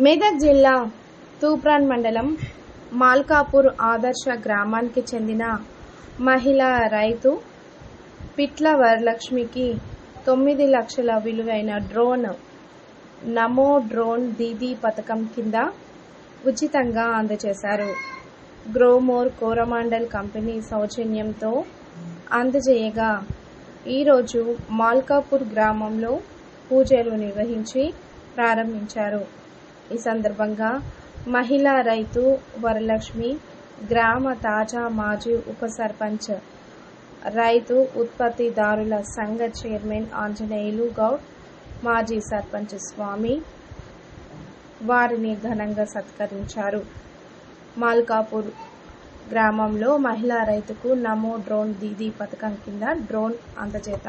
మెదక్ జిల్లా తూప్రాన్ మండలం మాల్కాపూర్ ఆదర్శ గ్రామానికి చెందిన మహిళా రైతు పిట్ల వరలక్ష్మికి తొమ్మిది లక్షల విలువైన డ్రోన్ నమో డ్రోన్ దీదీ పథకం కింద ఉచితంగా అందజేశారు. గ్రోమోర్ కోరమాండల్ కంపెనీ సౌజన్యంతో అందజేయగా ఈరోజు మాల్కాపూర్ గ్రామంలో పూజలు నిర్వహించి ప్రారంభించారు. ఈ సందర్భంగా మహిళా రైతు వరలక్ష్మి గ్రామ తాజా మాజీ ఉప సర్పంచ్ రైతు ఉత్పత్తిదారుల సంఘ చైర్మన్ ఆంజనేయులు గౌడ్ మాజీ సర్పంచ్ స్వామి వారిని ఘనంగా సత్కరించారు. మాల్కాపూర్ గ్రామంలో మహిళా రైతుకు నమో డ్రోన్ దీదీ పథకం కింద డ్రోన్ అందజేత.